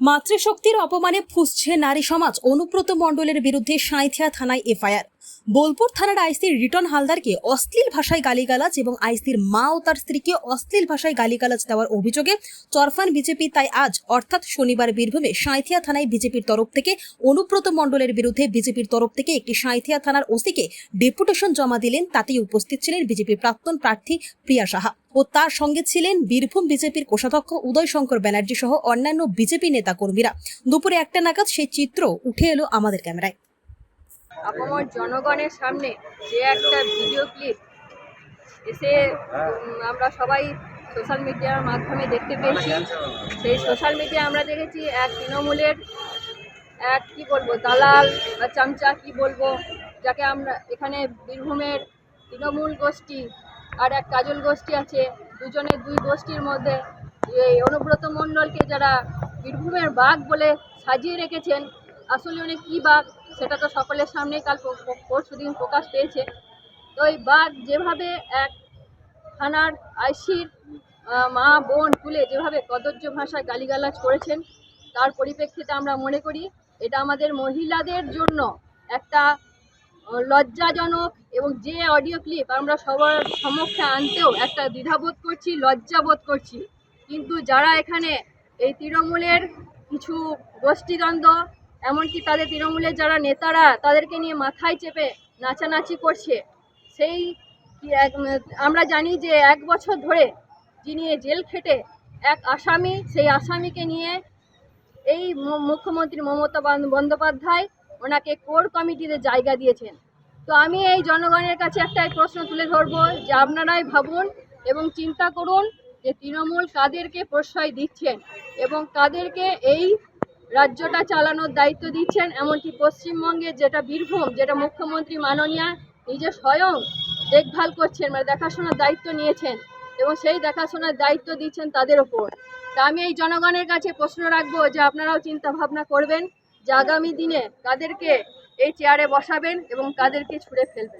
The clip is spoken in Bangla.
মাতৃশক্তির অপমানে ফুসছে নারী সমাজ। অনুব্রত মণ্ডলের বিরুদ্ধে সাঁইথিয়া থানায় এফআইআর। বোলপুর থানার আইসির রিটন হালদারকে অশ্লীল ভাষায় গালিগালাজ এবং আইসির মা ও তার স্ত্রীকে অশ্লীল ভাষায় গালিগালাজ দেওয়ার অভিযোগে চরফান বিজেপি তাই আজ, অর্থাৎ শনিবার বীরভূমে সাঁইথিয়া থানায় বিজেপির তরফ থেকে অনুব্রত মণ্ডলের বিরুদ্ধে বিজেপির তরফ থেকে একটি সাঁইথিয়া থানার ওসিকে ডেপুটেশন জমা দিলেন, তাতেই উপস্থিত ছিলেন বিজেপির প্রাক্তন প্রার্থী প্রিয়া সাহা ও তার সঙ্গে ছিলেন বীরভূম বিজেপির কোষাধ্যক্ষ উদয় শঙ্কর ব্যানার্জি সহ অন্যান্য বিজেপি নেতাকর্মীরা। দুপুরে একটা নাগাদ সেই চিত্র উঠে এলো আমাদের ক্যামেরায়। আপামর জনগণের সামনে যে একটা ভিডিও ক্লিপ এসে আমরা সবাই সোশ্যাল মিডিয়ার মাধ্যমে দেখতে পেয়েছি। সেই সোশ্যাল মিডিয়া আমরা দেখেছি এক তৃণমূলের, এক কি বলব, দালাল বা চামচা কি বলব, যাকে আমরা এখানে বীরভূমের তৃণমূল গোষ্ঠী আর এক কাজল গোষ্ঠী আছে, দুজনের দুই গোষ্ঠীর মধ্যে এই অনুব্রত মণ্ডলকে যারা বীরভূমের বাঘ বলে সাজিয়ে রেখেছেন, আসলে উনি কী বাঘ? সেটা তো সকলের সামনেই কাল পরশু দিন প্রকাশ পেয়েছে। তো এই বাঘ যেভাবে এক থানার আইসির মা বোন তুলে যেভাবে কদর্য ভাষায় গালিগালাজ করেছেন, তার পরিপ্রেক্ষিতে আমরা মনে করি এটা আমাদের মহিলাদের জন্য একটা লজ্জাজনক এবং যে অডিও ক্লিপ আমরা সবার সমক্ষে আনতেও একটা দ্বিধাবোধ করছি, লজ্জাবোধ করছি। কিন্তু যারা এখানে এই তৃণমূলের কিছু গোষ্ঠীদ্বন্দ্ব এমনকি তাদের তৃণমূলের যারা নেতারা তাদেরকে নিয়ে মাথায় চেপে নাচানাচি করছে। সেই আমরা জানি যে এক বছর ধরে যিনি জেল খেটে এক আসামি, সেই আসামিকে নিয়ে এই মুখ্যমন্ত্রী মমতা বন্দ্যোপাধ্যায় ওনাকে কোর কমিটিতে জায়গা দিয়েছেন। তো আমি এই জনগণের কাছে একটাই প্রশ্ন তুলে ধরবো যে আপনারাই ভাবুন এবং চিন্তা করুন যে তৃণমূল কাদেরকে প্রশ্রয় দিচ্ছেন এবং কাদেরকে এই রাজ্যটা চালানোর দায়িত্ব দিচ্ছেন, এমনকি পশ্চিমবঙ্গের যেটা বীরভূম, যেটা মুখ্যমন্ত্রী মাননীয়া নিজে স্বয়ং দেখভাল করছেন মানে দেখাশোনার দায়িত্ব নিয়েছেন, এবং সেই দেখাশোনার দায়িত্ব দিচ্ছেন তাদের ওপর। তা আমি এই জনগণের কাছে প্রশ্ন রাখব যে আপনারাও চিন্তা ভাবনা করবেন যে আগামী দিনে কাদেরকে এই চেয়ারে বসাবেন এবং কাদেরকে ছুঁড়ে ফেলবেন।